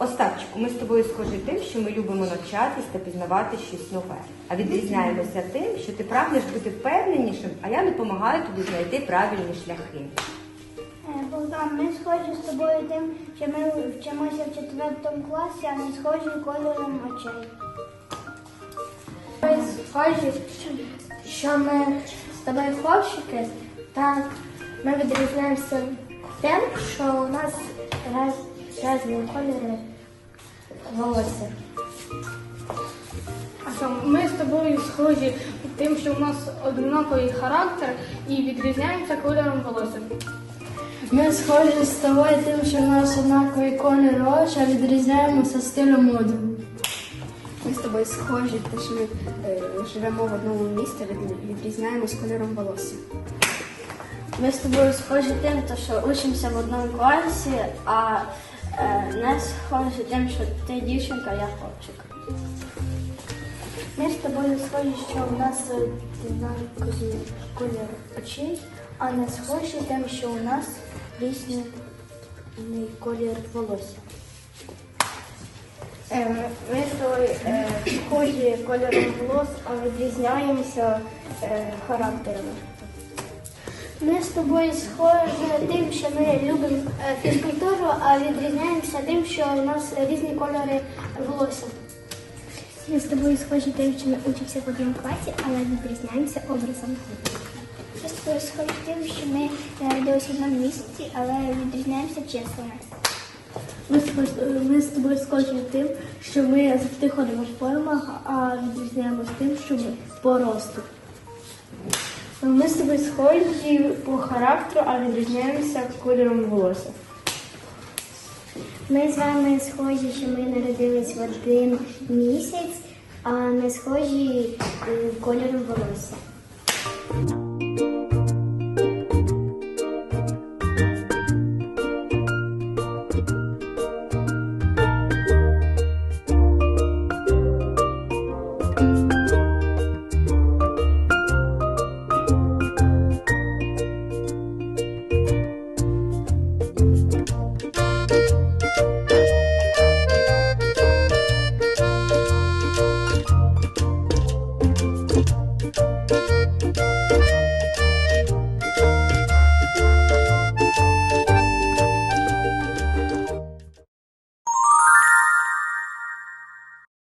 Остапчику, ми з тобою схожі тим, що ми любимо навчатись та пізнавати щось нове. А відрізняємося тим, що ти прагнеш бути впевненішим, а я допомагаю тобі знайти правильні шляхи. Е, Богдан, ми схожі з тобою тим, що ми вчимося в четвертому класі, а не схожі кольором очей. Ми схожі, що ми з тобою хлопчики, та ми відрізняємося тим, що у нас раз, різні кольори волосся. Ми з тобою схожі тим, що у нас однаковий характер і відрізняємося кольором волосся. Ми схожі з тобою тим, що в нас однаковий колір очі, а відрізняємося стилем одягу. Ми з тобою схожі, тому що ми е, живемо в одному місті, від- відрізняємось кольором волосся. Ми з тобою схожі тим, то, що учимося в одному класі, а е, не схожі тим, що ти дівчинка, я хлопчик. Ми з тобою схожі, що у нас однаковий колір очей, а не схожі тим, що у нас різний колір волосся. Е, Ми з тобою е, схожі кольором волос, а відрізняємося характерами. Ми з тобою схожі тим, що ми любимо е, фізкультуру, а відрізняємося тим, що у нас різні кольори волосся. Ми з тобою схожі тим, що ми учимося в одному класі, але відрізняємося образом. Ми з тобою схожі тим, що ми народилися в одному місці, але відрізняємося числами. Ми, ми з тобою схожі тим, що ми завжди ходимо в формах, а відрізняємося тим, що ми по росту. Ми з тобою схожі по характеру, а відрізняємося кольором волосся. Ми з вами схожі, що ми народились в один місяць, а не схожі е, кольором волосся.